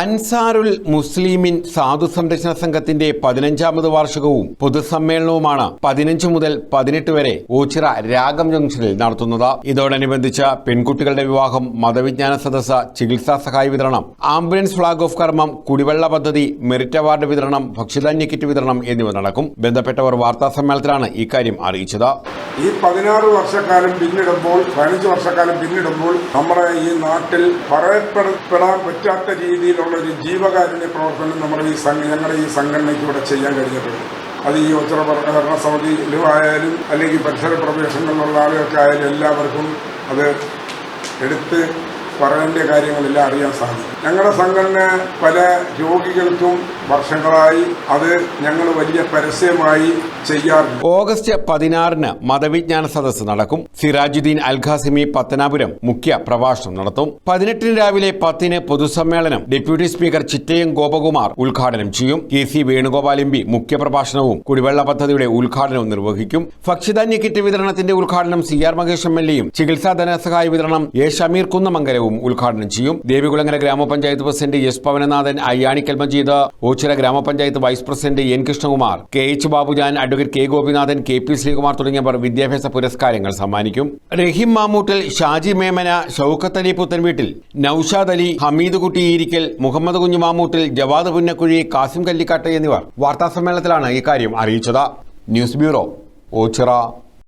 അൻസാറുൽ മുസ്ലിമിൻ സാധു സംരക്ഷണ സംഘത്തിന്റെ പതിനഞ്ചാമത് വാർഷികവും പൊതുസമ്മേളനവുമാണ് പതിനഞ്ച് മുതൽ പതിനെട്ട് വരെ ഓച്ചിറ രാഗം ജംഗ്ഷനിൽ നടത്തുന്നത്. ഇതോടനുബന്ധിച്ച് പെൺകുട്ടികളുടെ വിവാഹം മതവിജ്ഞാന സദസ്സ് ചികിത്സാ സഹായ വിതരണം ആംബുലൻസ് ഫ്ളാഗ് ഓഫ് കർമ്മം കുടിവെള്ള പദ്ധതി മെറിറ്റ് അവാർഡ് വിതരണം ഭക്ഷ്യധാന്യ കിറ്റ് വിതരണം എന്നിവ നടക്കും. ബന്ധപ്പെട്ടവർ വാർത്താ സമ്മേളനത്തിലാണ് ഇക്കാര്യം അറിയിച്ചത്. ഈ പതിനാറ് വർഷക്കാലം പിന്നിടുമ്പോൾ പതിനഞ്ച് വർഷക്കാലം പിന്നിടുമ്പോൾ നമ്മുടെ ഈ നാട്ടിൽ പറയപ്പെടാൻ പറ്റാത്ത രീതിയിലുള്ള ഒരു ജീവകാരുണ്യ പ്രവർത്തനം നമ്മുടെ ഈ സംഘ ഞങ്ങളുടെ ഈ സംഘടനയ്ക്ക് ഇവിടെ ചെയ്യാൻ കഴിഞ്ഞിട്ടുണ്ട്. അത് ഈ ഉത്തര ഭരണ സമിതിയിലും ആയാലും അല്ലെങ്കിൽ പരിസര പ്രദേശങ്ങളിലുള്ള ആളുകൾക്കായാലും എല്ലാവർക്കും അത് എടുത്ത് പറയേണ്ട കാര്യങ്ങളെല്ലാം അറിയാൻ സാധിക്കും. ഞങ്ങളുടെ സംഘടന പല രോഗികൾക്കും വർഷങ്ങളായി അത് ഞങ്ങൾ വലിയ പരസ്യമായി ചെയ്യാറുണ്ട്. ഓഗസ്റ്റ് പതിനാറിന് മതവിജ്ഞാന സദസ് നടക്കും. സിറാജുദ്ദീൻ അൽഖാസിമി പത്തനാപുരം മുഖ്യ പ്രഭാഷണം നടത്തും. പതിനെട്ടിന് രാവിലെ പത്തിന് പൊതുസമ്മേളനം ഡെപ്യൂട്ടി സ്പീക്കർ ചിറ്റയം ഗോപകുമാർ ഉദ്ഘാടനം ചെയ്യും. K C Venugopal M P മുഖ്യപ്രഭാഷണവും കുടിവെള്ള പദ്ധതിയുടെ ഉദ്ഘാടനവും നിർവഹിക്കും. ഭക്ഷ്യധാന്യ കിറ്റ് വിതരണത്തിന്റെ ഉദ്ഘാടനം C R Mahesh M L എയും ചികിത്സാ ധനസഹായ വിതരണം എ ഷമീർ കുന്നമംഗലവും ഉദ്ഘാടനം ചെയ്യും. ദേവികുളങ്ങര ഗ്രാമപഞ്ചായത്ത് പ്രസിഡന്റ് എസ് പവനനാഥൻ അയ്യാണിക്കൽ മജീദ് ഓച്ചിറ ഗ്രാമപഞ്ചായത്ത് vice president N Krishnakumar K H Babujan advocate K Gopinathan K P Sreekumar തുടങ്ങിയവർ വിദ്യാഭ്യാസ പുരസ്കാരങ്ങൾ സമ്മാനിക്കും. റഹീം മാമൂട്ടിൽ ഷാജി മേമന ഷൌഖത്ത് അലി പുത്തൻവീട്ടിൽ നൌഷാദ് അലി ഹമീദ് കുട്ടി ഈരിക്കൽ മുഹമ്മദ് കുഞ്ഞു മാമൂട്ടിൽ ജവാദ് പുന്നക്കുഴി കാസിം കല്ലിക്കാട്ട് എന്നിവർ വാർത്താസമ്മേളനത്തിലാണ് ഇക്കാര്യം അറിയിച്ചത്. News bureau Ochira.